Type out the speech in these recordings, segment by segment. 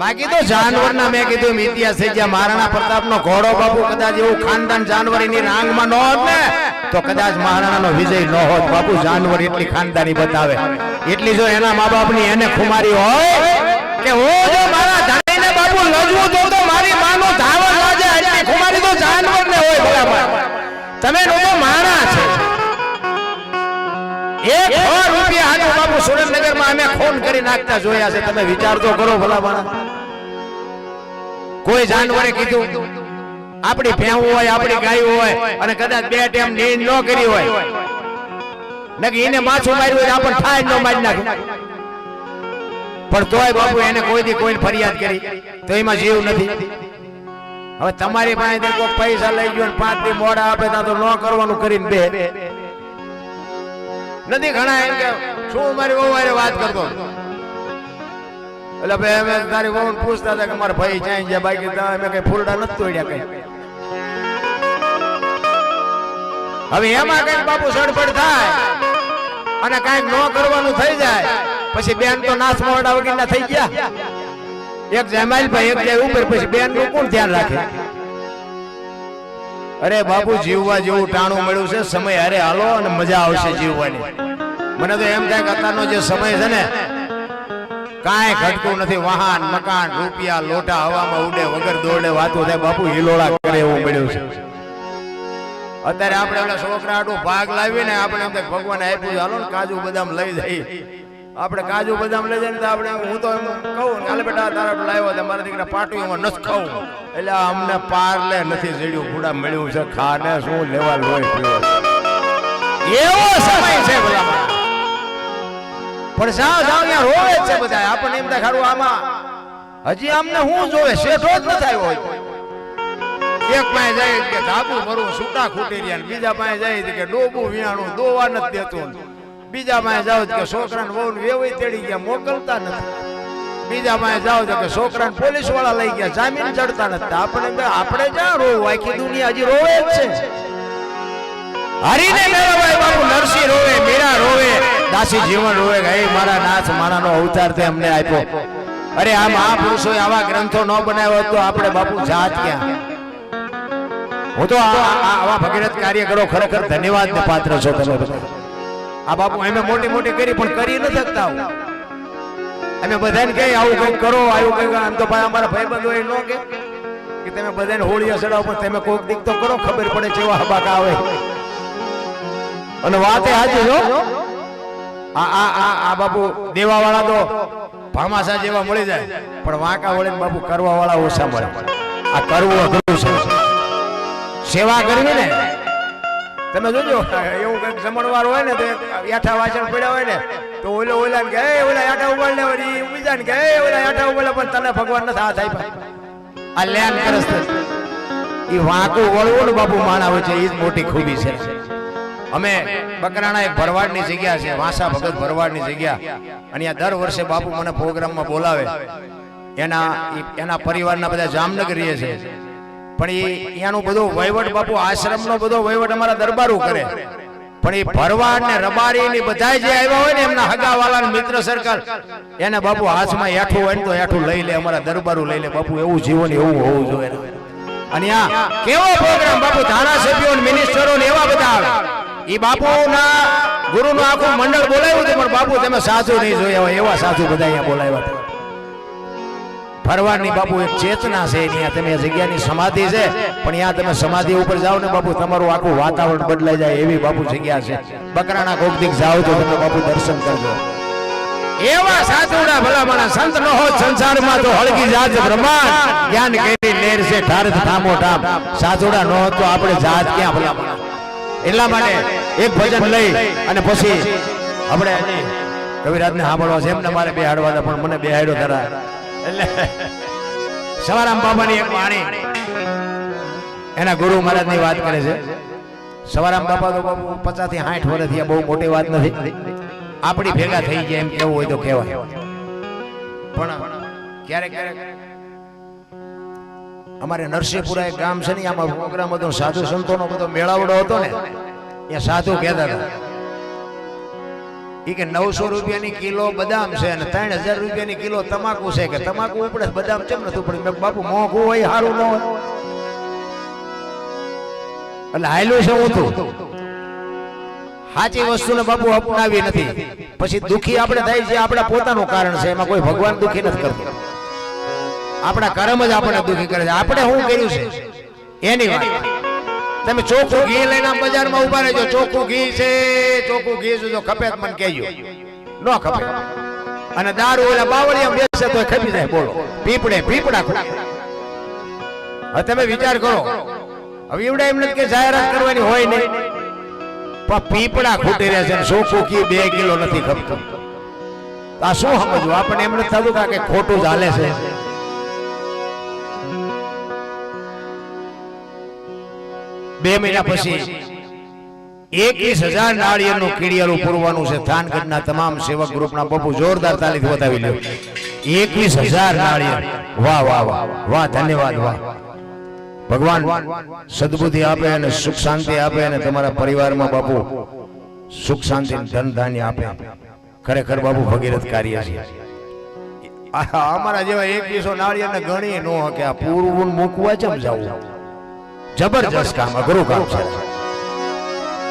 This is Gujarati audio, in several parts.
બાકી તો જાનવરના મેં કીધું ઇતિહાસ થઈ ગયા મહારાણા પ્રતાપનો ઘોડો બાપુ કદાચ એવું ખાનદાન જાનવર એની રાંગમાં ન હોત ને તો કદાચ મહારાણાનો વિજય ન હોત. બાપુ જાનવર એટલી ખાનદાની બતાવે. એટલી જો એના મા બાપની એને ખુમારી હોય કે હું જો મારા ધાણીને બાપુ લજવું તો તો મારી માનું ધાવણ લાગે એટલી ખુમારી તો જાનવરને હોય બરાબર તમે લોકો માણા છે. એક રૂપિયા સુરેન્દ્રનગરમાં અમે ખૂન કરી નાખતા જોયા છે. તમે વિચાર તો કરો ભલા માણા કોઈ જાનવરે કીધું, આપણી ભેવું હોય, આપણી ગાયું હોય અને કદાચ બે ટાઈમ નીંદ ન કરી હોય. નકી એને માછું માર્યું હોય આપણને ઠાય ન મારી નાખે પણ તોય બાપુ એને કોઈ દી કોઈને ફરિયાદ કરી. તો એમાં જીવ નથી. હવે તમારી પાસે કોઈ પૈસા લઈ ગયો પાંચથી મોડા આપે તો ન કરવાનું કરીને બે નથી ઘણા એમ કે, શું મારી બહુ વારે વાત કરતો? એટલે ભાઈ અમે તારી બહુ પૂછતા હતા કે મારા ભાઈ જાય ગયા? બાકી અમે કઈ ફૂલડા નથી તોડ્યા કઈ. હવે એમાં કંઈક બાપુ સડપડ થાય અને કંઈક ન કરવાનું થઈ જાય. પછી બેન તો નાચ મોડા વગેરે થઈ ગયા. એક જમાઈલ ભાઈ એક જાય ઉપર, પછી બેનનું કોણ ધ્યાન રાખે? અરે બાપુ, જીવવા જેવું ટાણું મળ્યું છે, સમય અરે હાલો અને મજા આવશે જીવવાની. મને તો એમ થાય કે અત્યારનો જે સમય છે ને, કાંઈ ઘટતું નથી. વાહન, મકાન, રૂપિયા, લોટા, હવામાં ઉડે, વગર દોડે વાતો થાય. બાપુ, હિલોળા કરે એવું મળ્યું છે. અત્યારે આપણે છોકરા ભાગ લાવીને આપણે ભગવાન આપ્યું હાલો ને કાજુ બદામ લઈ જઈએ. આપણે કાજુ બદામ લઈ જાય ને તો આપણે હું તો એમ કહું કાલે બેટા, તારા લાવ્યો છે, મારા દીકરા પાટુમાં નથી ખાવું એટલે અમને પારલે નથી જડ્યું ફૂડા મળ્યું છે, ખાને શું લેવા લોહી એવો સમય છે ભલા પણ સાવ સાવ ત્યાં રોવે છે બધા આપણને એમ થાય ખારું આમાં, હજી અમને શું જોવે, શેઠો જ નથી આવ્યો હોય. એક પાસે જાય કે ધાબુ ભરું છૂટા ખૂટી રહ્યા બીજા પાસે જાય કે ડોબું વિયાણું દોવા નથી દેતું. બીજા માં જાવ કે છોકરાને વહુ વેવાઈ તેડી ગયા, મોકલતા નથી. બીજા માં તો કે છોકરાને પોલીસવાળા લઈ ગયા, જામીન ચડતા નથી. આપણે આપણે જ્યાં રોવું, આખી દુનિયા હજી રોવે જ છે. હરીને મેળવાય બાપુ નરસિંહ રોવે, મીરા રોવે, દાસી જીવન રોવે કે મારા નાથ, મારાનો અવતાર તે અમને આપ્યો. અરે આ મહાપુરુષો આવા ગ્રંથો ન બનાવ્યો તો આપણે બાપુ જાત ક્યાં? હું તો આવા ભગીરથ કાર્ય કરો ખરેખર ધન્યવાદ ને પાત્ર છો તમે બધા. આ બાપુ અમે મોટી મોટી કરી પણ કરી ન શકતા અમે બધાને કહે આવું કંઈક કરો આવું કંઈક આમ તો ભાઈ અમારા ભાઈબંધો હોય ન કે કે તમે બધાને હોળી ચડાવો પણ તમે કોઈક દીક તો કરો ખબર પડે કેવા હબાક આવે. અને વાત એ હાજી જો આ આ આ આ બાપુ દેવા વાળા તો ભામાસા જેવા મળી જાય પણ વાંકા વળીને બાપુ કરવા વાળા ઓછા મળે. આ કરવું અઘરું છે. સેવા કરવી ને તમે જોજો, એવું કંઈક જમણવાર હોય ને તો યાઠા વાસણ પડ્યા હોય ને, તો ઓલો ઓલા કે "એ ઓલા યાઠા ઉબાડ લે વળી. બીજા ને કે "એ ઓલા યાઠા ઉબાડ પણ તને ભગવાન ના હાથ આપ્યા. આ લેન કરસ એ વાંકું વળવું બાપુ માણા છે એ જ મોટી ખૂબી છે. અમે બકરાણા એક ભરવાડની જગ્યા છે, વાસા ભગત ભરવાડની જગ્યા. અને દર વર્ષે બાપુ મને પ્રોગ્રામમાં બોલાવે. એના એના પરિવારના બધા જામનગર છે. પણ એ અહીંયાનું બધું વહીવટ બાપુ આશ્રમનો બધો વહીવટ અમારા દરબારું કરે. પણ એ ભરવાડ ને રબારી ને બધા જે આવ્યા હોય ને એમના હગાવાલા ને મિત્ર સર્કલ એને બાપુ હાથમાં હેઠું હોય ને તો હેઠું લઈ લે અમારા દરબારું લઈ લે. બાપુ એવું જીવન એવું હોવું જોઈએ. અને આ કેવો પ્રોગ્રામ બાપુ? ધારાસભ્યો ને મિનિસ્ટરો ને એવા બધા આવે. ઈ બાપુના ગુરુનું આખું મંડળ બોલાવ્યું હતું પણ બાપુ તમે સાધુ નહીં જોયા હોય એવા સાધુ બધા અહીંયા બોલાવ્યા ફરવાની બાપુ એક ચેતના છે ત્યાં તમે જગ્યાની સમાધિ છે પણ ત્યાં તમે સમાધિ ઉપર જાઓ ને બાપુ તમારું આખું વાતાવરણ બદલાઈ જાય એવી બાપુ જગ્યા છે. બકરાના કોક દીક જાઓ તો તમે બાપુ દર્શન કરજો. એવા સાચુડા ભલામણા સંત ન હોત સંસારમાં તો હળગી જાત બ્રહ્માંડ. જ્ઞાન કેરી નેર છે ઠારત ઠામો ઠામ. સાચુડા ન હોત તો આપણે જાત ક્યાં ભલામણા? એટલા માટે એક ભજન લઈ અને પછી આપણે કવિરાજને સાંભળવા છે. એમને મારે બેહાડવા પણ મને બેહાડ્યો ખરા. એટલે સવારામ બાબાની એક વાણી. એના ગુરુ મહારાજની વાત કરે છે. સવારામ બાપા તો બાપુ પચાસથી સાઠ વર્ષ થયા બહુ મોટી વાત નથી. આપણી ભેગા થઈ ગયા એમ કેવું હોય તો કહેવાય. પણ ક્યારેક ક્યારેક અમારે નરસિંહપુરા એક ગામ છે ને, આમાં પ્રોગ્રામ હતો સાધુ સંતોનો બધો મેળાવડો હતો ને એ સાધુ કહેતા હતા. ઈ કે નવસો રૂપિયાની કિલો બદામ છે અને ત્રણ હજાર રૂપિયાની કિલો તમાકુ છે કે તમાકુ ઉપડે બદામ કેમ નથી ઉપડે? બાપુ, મોંઘું હોય સારું ન હોય. એટલે હાલ્યું છે હું તું. સાચી વસ્તુને બાપુ અપનાવી નથી. પછી દુખી આપણે થાય છે, આપણા પોતાનું કારણ છે, એમાં કોઈ ભગવાન દુખી નથી કરતો. આપણા કર્મ જ આપણને દુખી કરે છે. આપણે શું કર્યું છે? એની વાત. તમે ચોખ્ખું ઘી લઈને બજારમાં ઊભા રહેજો. ચોખ્ખું ઘી છે, ચોખ્ખું ઘી જો ખપે મને કહેજો. ન ખપે. અને દારૂ ઓલા બાવળિયા બેસે તો ખપી જાય, બોલો. પીપળે, પીપળા. હવે તમે વિચાર કરો. હવે એવડા એમ કે જાહેરાત કરવાની હોય નહીં. પણ પીપળા ખૂટી રહ્યા છે ચોખ્ખું ઘી બે કિલો નથી ખપતું. આ શું સમજવું? આપણને એમ નથી થતું કે ખોટું જ ચાલે છે. બે મહિના પછી એકવીસ હજાર નાળિયેરનું કીડિયારું પૂરવાનું છે. થાનગઢના તમામ સેવક ગ્રુપના બપુ જોરદાર તાલીમ બતાવી લો એકવીસ હજાર નાળિયેર. વાહ વાહ વાહ વાહ, ધન્યવાદ, વાહ. ભગવાન સદબુદ્ધિ આપે અને સુખ શાંતિ આપે અને તમારા પરિવારમાં બાપુ સુખ શાંતિ ધન ધાન્ય આપે. ખરેખર બાપુ ભગીરથ કાર્ય છે. અમારા જેવા એકવીસો નાળિયેરને ગણી નો હકે. આ પૂરવું મૂકવા ચમ જવું? જબરજસ્ત કામ, અઘરું કામ છે.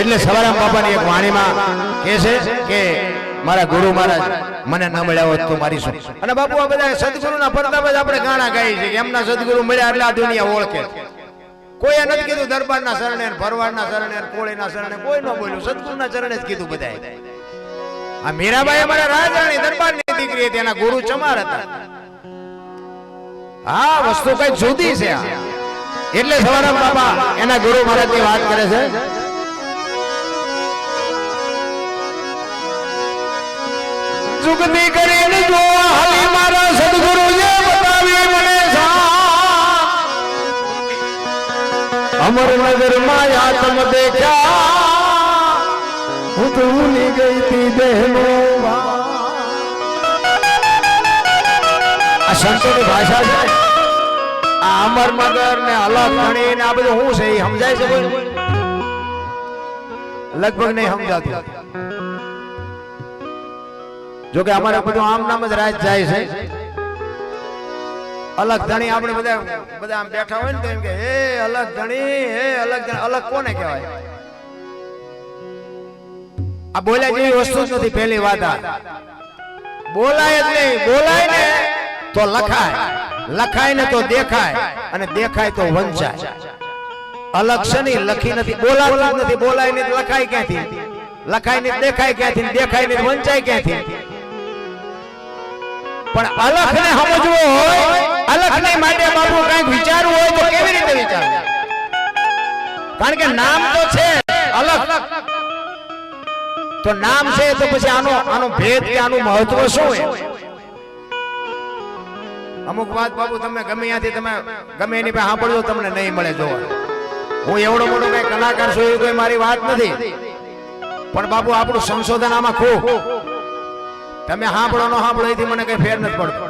એટલે સવારામ બાપાની એક વાણીમાં કહે છે કે, મારા ગુરુ મહારાજ, મને ન મળ્યા હોત તો મારી શું? અને બાપુ આ બધા સદગુરુના પ્રતાપ જ આપણે ગાણા ગાઈ છે એમના સદગુરુ મળ્યા એટલે આ દુનિયા ઓળખે. કોઈએ નથી કીધું દરબારના શરણે ભરવાડના શરણે કોળીના શરણે કોઈ ન બોલ્યું. સદગુરુના શરણે જ કીધું બધાએ. આ મીરાબાઈ અમારા રાજાની દરબારની દીકરી હતી, એના ગુરુ ચમાર હતા. હા વસ્તુ કઈ જુદી છે આ. એટલે સવારામ બાપા એના ગુરુ મહારાજની વાત કરે છે. જુગતી કરીને જો હાલી મારા બતાવી મને અમરનગરમાં આત્મ દેખ્યા. હું તો ભૂલી ગઈ તી બહેનો. આ સંતોની ભાષા છે. આ અમરનગર ને અલગ ગણી ને આ બધું શું છે એ સમજાય છે લગભગ નહીં સમજાતું. જો અમારે બધું આમ નામ જ રાજ જાય છે. અલગ ધણી આપણે બધા બધા આમ બેઠા હોય ને તો એમ કે, હે, અલગ ધણી, હે, અલગ ધણી. અલગ કોને કહેવાય? આ બોલ્યા જેવી વસ્તુ જ નથી, પહેલી વાત આ. બોલાય જ નહીં, બોલાય ને. તો લખાય. લખાય ને તો દેખાય. અને દેખાય તો વંચાય. અલગ લખી નથી, બોલાતું નથી. બોલાય ને લખાય ક્યાંથી? લખાય ને દેખાય ક્યાંથી? દેખાય ને વંચાય ક્યાંથી? પણ અલખ ને સમજવો હોય, અલખ ને માટે બાપુ કંઈક વિચારવું હોય તો કેવી રીતે વિચારવું? કારણ કે નામ તો છે અલગ તો નામ છે તો પછી આનો આનો ભેદ કે આનું મહત્વ શું છે અમુક વાત બાબુ તમે ગમે ત્યાંથી તમે ગમે એની પાસે સાંભળજો, તમને નહીં મળે જોવા. હું એવડો મોટો કઈ કલાકાર છું એવી કોઈ મારી વાત નથી. પણ બાબુ આપણું સંશોધન આમાં ખૂબ. તમે સાંભળો ન સાંભળો, એથી મને કઈ ફેર નથી પડતો.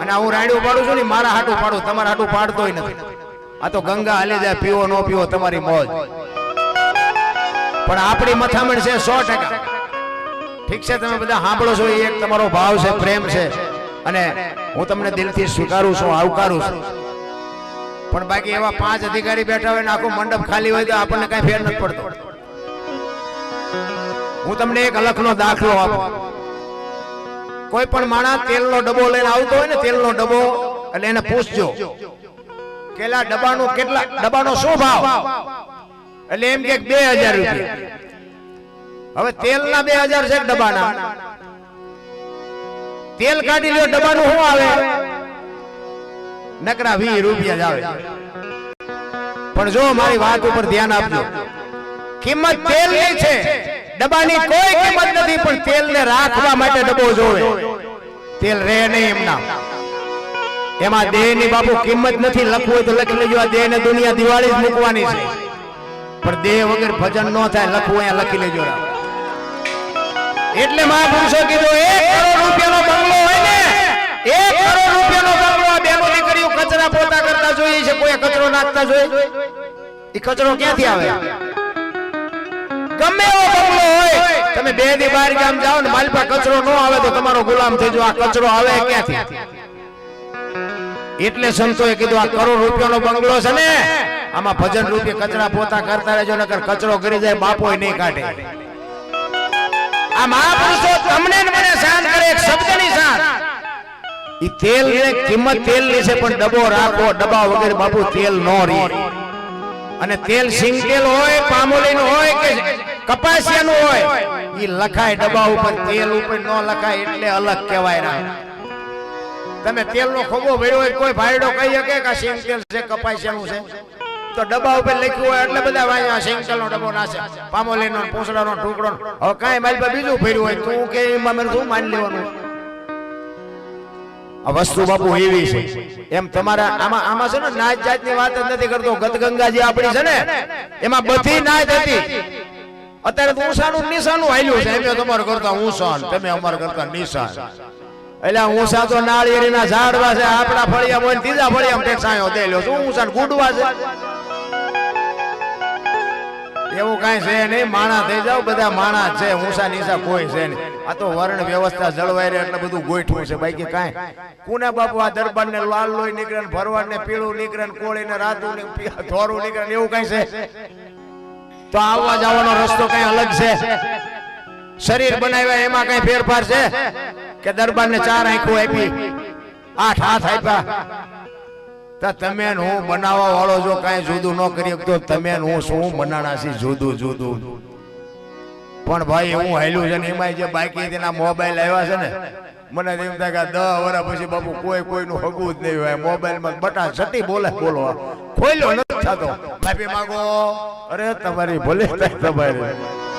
અને હું રાયડું પાડું છું ને, મારા હાટું પાડું તમારા હાટું પાડતોય નથી. આ તો ગંગા હાલી જાય, પીવો ન પીવો તમારી મોજ. પણ આપણી મથામણ છે સો ટકા. ઠીક છે, તમે બધા સાંભળો છો, એ એક તમારો ભાવ છે, પ્રેમ છે. અને હું તમને દિલથી સ્વીકારું છું આવકારું છું. પણ બાકી એવા પાંચ અધિકારી બેઠા હોય ને આખો મંડપ ખાલી હોય તો આપણને કઈ ફેર નથી પડતો. હું તમને એક અલખનો દાખલો આપું. કોઈ પણ માણસ તેલનો ડબ્બો લઈને આવતો હોય ને તેલનો ડબ્બો એટલે એને પૂછજો કેલા ડબ્બાનો કેટલા ડબ્બાનો શું ભાવ? એટલે એમ કે બે હજાર રૂપિયા. હવે તેલના બે હજાર છે ડબ્બાના? તેલ કાઢી લ્યો, ડબ્બાનું શું આવે? નકરા વી રૂપિયા જ આવે. પણ જો મારી વાત ઉપર ધ્યાન આપજો. કિંમત તેલની છે. ડબ્બાની કોઈ કિંમત નથી, પણ તેલને રાખવા માટે ડબ્બો જોવે. તેલ રહે નહીં એમના. એમાં દેહની બાપુ કિંમત નથી લખવું હોય તો લખી લેજો, આ દેહને દુનિયા દિવાળી જ મૂકવાની છે. પણ દેહ વગર ભજન ન થાય, લખવું અહીંયા લખી લેજો. એટલે મહાપુરુષો કીધું એક કરોડ રૂપિયાનો બંગલો હોય ને એક કરોડ રૂપિયાનો બંગલો આ બેનો દીકરીઓ કચરા પોતા કરતા જોઈએ છે કોઈ કચરો નાખતા જોઈએ એ કચરો ક્યાંથી આવે? ગમે એવો બંગલો હોય, તમે બે દી બાર ગામ જાઓ ને મારી પાસે કચરો ન આવે તો તમારો ગુલામ થઈ જો આ કચરો આવે ક્યાંથી? એટલે સંતોએ કીધું, આ કરોડ રૂપિયાનો બંગલો છે ને, આમાં ભજન રૂપે કચરા પોતા કરતા રહેજો, નકર કચરો કરી જાય બાપો નહીં કાઢે. આ મહાપુરુષો તમને મને શાંત કરે, એક શબ્દની શાંત ઈ તેલ ને કિંમત તેલની છે, પણ ડબો રાખો, ડબ્બા વગર બાપુ તેલ નો રે. અને તેલ સિંગ તેલ હોય, પામોલીનું હોય કે કપાસિયાનું હોય, ઈ લખાય ડબ્બા ઉપર, તેલ ઉપર નો લખાય એટલે અલગ કહેવાય ના. તમે તેલનો ખોબો ભર્યો હોય, કોઈ ભાઈડો કહી શકે કે આ સિંગ તેલ છે, કપાસિયાનું છે? તો ડબ્બા ઉપર લખ્યું હોય એટલે બધા વાયા આ સિંગ તેલનો ડબ્બો નાશે પામોલીનો ને પૂંછડાનો ટુકડો. હવે કાંઈ મારી પાસે બીજું ભર્યું હોય, તું કે મને શું માની લેવાનું? આ વસ્તુ બાપુ એવી છે. એમ તમારા આમાં આમાં છે ને નાચ જાતની વાત નથી કરતો. ગતગંગાજી આપણી છે ને એમાં બધી નાચ હતી. અત્યારે તો ઊંસાનું ને નિશાનું હાલ્યું છે. એમ તમારે કરતા ઊંસાન તમે અમારે કરતા નિશાન એટલે ઊંસા તો નાળિયેરીના ઝાડવા છે આપણા ફળિયા હોય ત્રીજા ફળિયા ટેક્સ આવ્યો દે લ્યો. શું ઊંસા ગુડવા છે? એવું કાંઈ છે નહીં, માણા થઈ જાવ બધા માણા છે ઊંસા નીસા કોઈ છે નહીં. આ તો વર્ણ વ્યવસ્થા જળવાઈ રહે એટલે બધું ગોઠવું છે, બાકી કાંઈ. કુના બાપુ આ દરબાર ને લાલ લોહી નીકળે ને ભરવાડ ને પીળું નીકળે કોળી ને રાતું ને ધોરું નીકળે ને એવું કાંઈ છે? તો આવવા જવાનો રસ્તો કઈ અલગ છે? શરીર બનાવ્યા એમાં કઈ ફેરફાર છે? કે દરબાર ને ચાર આંખો આપી, આઠ હાથ આપ્યા તો તમે હું બનાવવા વાળો જો કાંઈ જુદું ન કરી શકતો તમે હું શું બનાણા છે જુદું જુદું. પણ ભાઈ, હું હેલું છે ને એમાં જે બાકી તેના મોબાઈલ આવ્યા છે ને, મને એમ થાય કે દસ વર્ષ પછી બાપુ કોઈ કોઈનું હગું જ નહીં હોય. મોબાઈલમાં બટા છટી બોલે બોલો ખોલ્યો નથી થતો. માફી માંગો. અરે, તમારી ભલે તમારી.